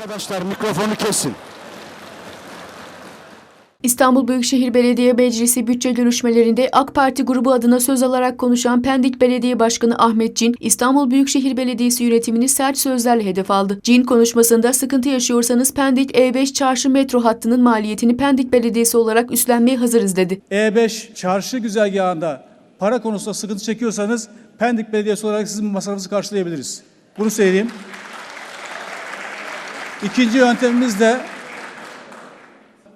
Arkadaşlar mikrofonu kesin. İstanbul Büyükşehir Belediye Meclisi bütçe görüşmelerinde AK Parti grubu adına söz alarak konuşan Pendik Belediye Başkanı Ahmet Cin, İstanbul Büyükşehir Belediyesi yönetimini sert sözlerle hedef aldı. Cin konuşmasında sıkıntı yaşıyorsanız Pendik E5 çarşı metro hattının maliyetini Pendik Belediyesi olarak üstlenmeye hazırız dedi. E5 çarşı güzergahında para konusunda sıkıntı çekiyorsanız Pendik Belediyesi olarak sizin masrafınızı karşılayabiliriz. Bunu söyleyeyim. İkinci yöntemimiz de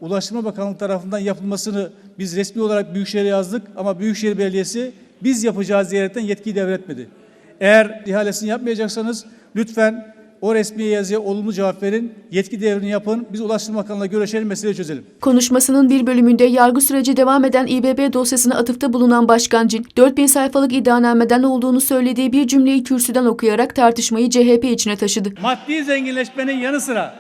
Ulaştırma Bakanlığı tarafından yapılmasını biz resmi olarak Büyükşehir'e yazdık ama Büyükşehir Belediyesi biz yapacağız diyerekten yetkiyi devretmedi. Eğer ihalesini yapmayacaksanız lütfen o resmi yazıya olumlu cevap verin. Yetki devrini yapın. Biz Ulaştırma Bakanlığı'na görüşelim, meseleyi çözelim. Konuşmasının bir bölümünde yargı süreci devam eden İBB dosyasına atıfta bulunan Başkan Cin, 4000 sayfalık iddianameden olduğunu söylediği bir cümleyi kürsüden okuyarak tartışmayı CHP içine taşıdı. Maddi zenginleşmenin yanı sıra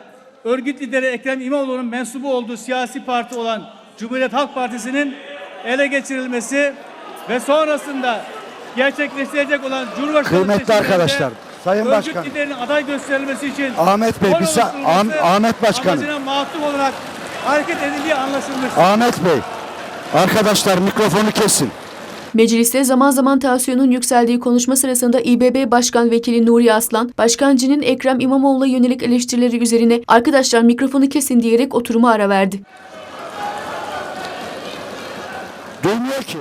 örgüt lideri Ekrem İmamoğlu'nun mensubu olduğu siyasi parti olan Cumhuriyet Halk Partisi'nin ele geçirilmesi ve sonrasında gerçekleştirecek olan Cumhurbaşkanı Kıymetli arkadaşlar, Sayın örgüt Başkan. liderinin aday gösterilmesi için Ahmet Bey, bir sa- oluşturulması Ah- Ahmet Başkanım. amacına olarak hareket edildiği anlaşılmış. Ahmet Bey. Arkadaşlar mikrofonu kesin. Mecliste zaman zaman tansiyonun yükseldiği konuşma sırasında İBB Başkan Vekili Nuri Aslan, Başkancı'nın Ekrem İmamoğlu'na yönelik eleştirileri üzerine arkadaşlar mikrofonu kesin diyerek oturuma ara verdi. Duymuyor ki.